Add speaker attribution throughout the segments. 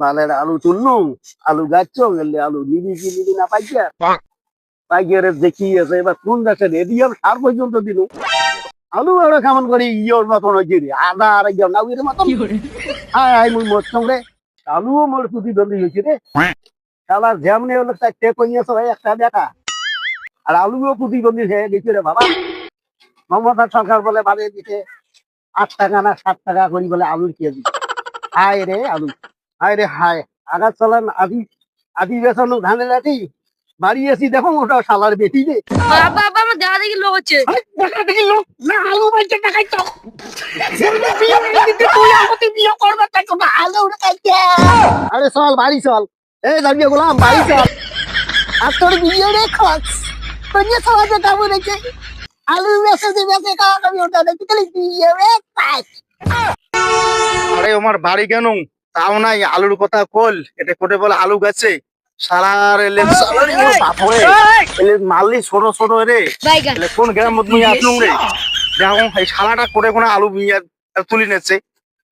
Speaker 1: বালের আলু তুলনু আলু গাছ গেলে আলু নিবি কি নিবি না পাইয়া পাইয়ারে দেখি আছে এবার কোন দেশে রেডিয়াম সার পর্যন্ত দিল আলু এবার কেমন করি ইয়োর মতন হয়েছে রে আদা আর একদম নাউয়ের মতন। মুই মরছম রে। আলুও মোর প্রতিদ্বন্দ্বী হয়েছে রে। শালা যেমনি হলো চারটে কইয়াছ ভাই একটা দেখা আর আলুও প্রতিদ্বন্দ্বী হয়ে গেছে রে বাবা। মমতা সরকার বলে বাড়িয়ে দিতে আট টাকা না সাত টাকা করি বলে আলুর কেজি হায় রে আলু। হায় রে হায় আগার চলান আদি আদি বেসানো ধানের লাঠি। বাড়ি এসি দেখো ওটা শালার বেটি রে
Speaker 2: বাবা বাবা আমার দেখা দেখি লোক হচ্ছে।
Speaker 1: দেখা দেখি লোক? না আলু বলছে টাকাই তো। আরে চল বাড়ি চল। এই দাঁড়িয়ে গোলাম বাড়ি চল। আর তোর বিয়ে রে খোঁজ। তোর সমাজে কাবু রেখে আলু বেসে দিয়ে বেসে খাওয়া খাবি ওটা দেখতে খালি বিয়ে রে পাঁচ
Speaker 3: আরে আমার বাড়ি কেন? তাও নাই আলুর কথা কল এটা কোটে বলে আলু গাছে। সারার এলে সারার এলে বাপরে। মারলি ছোট ছোট রে।
Speaker 2: বাইগান
Speaker 3: এলে কোন গ্রাম মত আসলুম রে। দেখো এই শালাটা করে কোন আলু মিয়া তুলি নেছে।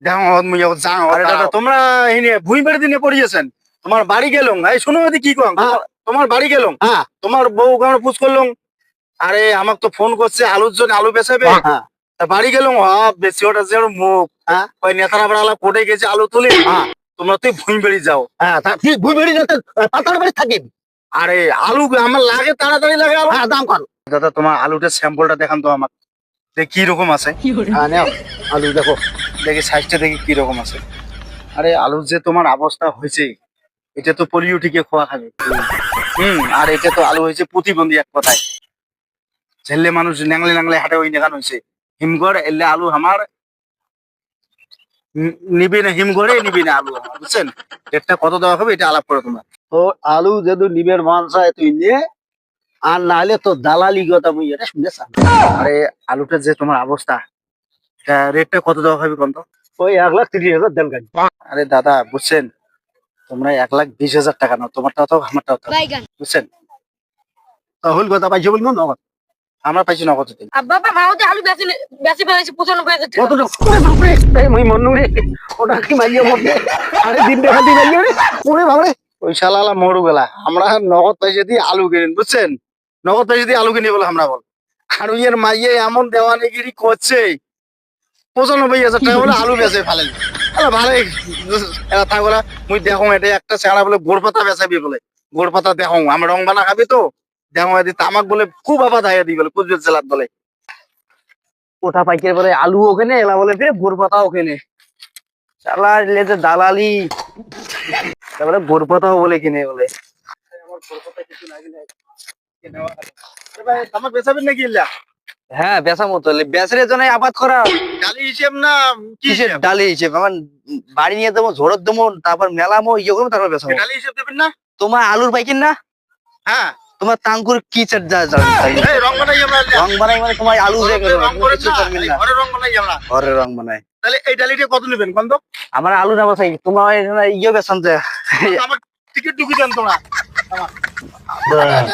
Speaker 3: দেখো মুই যাও আরে তোমরা এই নিয়ে ভুই বেড়ে দিনে পড়িয়েছেন। তোমার বাড়ি গেলুম। এই শোনো কি কম?
Speaker 1: হ্যাঁ।
Speaker 3: তোমার বাড়ি গেলুম।
Speaker 1: হ্যাঁ।
Speaker 3: তোমার বউ কেমন পুজ করলুম? আরে আমাকে তো ফোন করছে আলুর জন্য আলু বেচাবে।
Speaker 1: হ্যাঁ।
Speaker 3: বাড়ি গেলাম হ্যাঁ বেশি ওটা যে মুখ
Speaker 1: হ্যাঁ।
Speaker 3: ওই নেতারা বেড়ালা কোটে গেছে আলু তুলে।
Speaker 1: হ্যাঁ।
Speaker 3: তোমরা তুই ভুঁই বেড়ি যাও।
Speaker 1: হ্যাঁ তা তুই ভুই বেড়ে যেতে পাতার বাড়ি থাকিস
Speaker 3: আরে আলু আমার লাগে তাড়াতাড়ি লাগে আলু।
Speaker 1: হ্যাঁ দাম কর।
Speaker 3: দাদা তোমার আলুটার স্যাম্পলটা দেখান তো আমার। দেখি কি রকম আছে।
Speaker 1: হ্যাঁ নাও। আলু দেখো।
Speaker 3: দেখি সাইজটা দেখি কি রকম আছে। আরে আলুর যে তোমার অবস্থা হয়েছে এটা তো পোলিও টিকে খোয়া খাবে। হুম আর এটা তো আলু হয়েছে প্রতিবন্ধী এক কথায়। ছেলে মানুষ ন্যাংলে ন্যাংলে হাটে ওই নেখান হয়েছে। হিমঘর এলে আলু আমার নিবি না হিমঘরে নিবি না আলু আমার বুঝছেন রেটটা কত দেওয়া হবে এটা আলাপ করে তোমার
Speaker 1: তো আলু যদি নিবের মান চায় তুই নিয়ে আর নাহলে তো দালালি কথা মুই এটা শুনেছ
Speaker 3: আরে আলুটার যে তোমার অবস্থা রেটটা কত দেওয়া হবে কত
Speaker 1: ওই এক লাখ তিরিশ হাজার দেন গাড়ি।
Speaker 3: আরে দাদা বুঝছেন তোমরা এক লাখ বিশ হাজার টাকা নাও তোমারটাও তো আমারটাও বুঝছেন
Speaker 1: তাহলে কথা পাইছো বলব নগদ
Speaker 3: আমরা পাইছি নগদ দিন
Speaker 2: বাবা যে আলু বেশি বেশি ফেলেছে পঁচানব্বই হাজার টাকা।
Speaker 1: ওরে বাপরে এই মুই মন্নু রে ওটা কি মাইয়া মধ্যে আরে দিন দেখা দিন মাইয়া রে ওরে বাপরে।
Speaker 3: ওই শালালা মরু আমরা নগদ দিয়ে আলু কিনেন বুঝছেন? নগদ দিয়ে আলু কিনি বলে আমরা বল। আর ওই এর মাইয়ে এমন দেওয়ানিগিরি করছে পঁচানব্বই হাজার টাকা বলে আলু বেচে ফেলেন আরে ভালোই এরা থাকো না মুই দেখো এটা একটা চেহারা বলে গোড় পাতা বেচাবি বলে। গোড় পাতা দেখো আমি রং বানা খাবি তো। তামাক বলে খুব আবার ধাইয়া বলে কুচবিহার জেলার বলে
Speaker 1: ওটা বলে আলু ওখানে এলা বলে ফিরে গোর পাতা ওখানে চালা লেজে দালালি। তারপরে গোর পাতাও বলে কিনে বলে।
Speaker 3: বেচাবেন নাকি ইল্লা
Speaker 1: হ্যাঁ বেচা মতো। বেচের জন্য আবাদ করা।
Speaker 3: ডালি হিসেব না কি
Speaker 1: কিসের
Speaker 3: হিসেব?
Speaker 1: ডালি হিসেবে। আমার বাড়ি নিয়ে দেবো ঝোড়ত দেবো তারপর মেলামো ইয়ে করব তারপর বেচাবো
Speaker 3: ডালি হিসেব দেবেন না?
Speaker 1: তোমার আলুর পাইকিন না?
Speaker 3: হ্যাঁ।
Speaker 1: তোমার তাঙ্কুর কি চার যা যা
Speaker 3: এই রং বানাই আমরা
Speaker 1: রং বানাই মানে তোমার আলু দিয়ে
Speaker 3: করে রং করে না, ঘরে রং বানাই আমরা।
Speaker 1: ঘরে রং বানাই।
Speaker 3: তাহলে এই ডালিটা কত নেবেন কত
Speaker 1: আমার আলু না বাসাই তোমার এখানে ইয়ে বেচান যে
Speaker 3: আমার টিকিট ঢুকি তোমরা।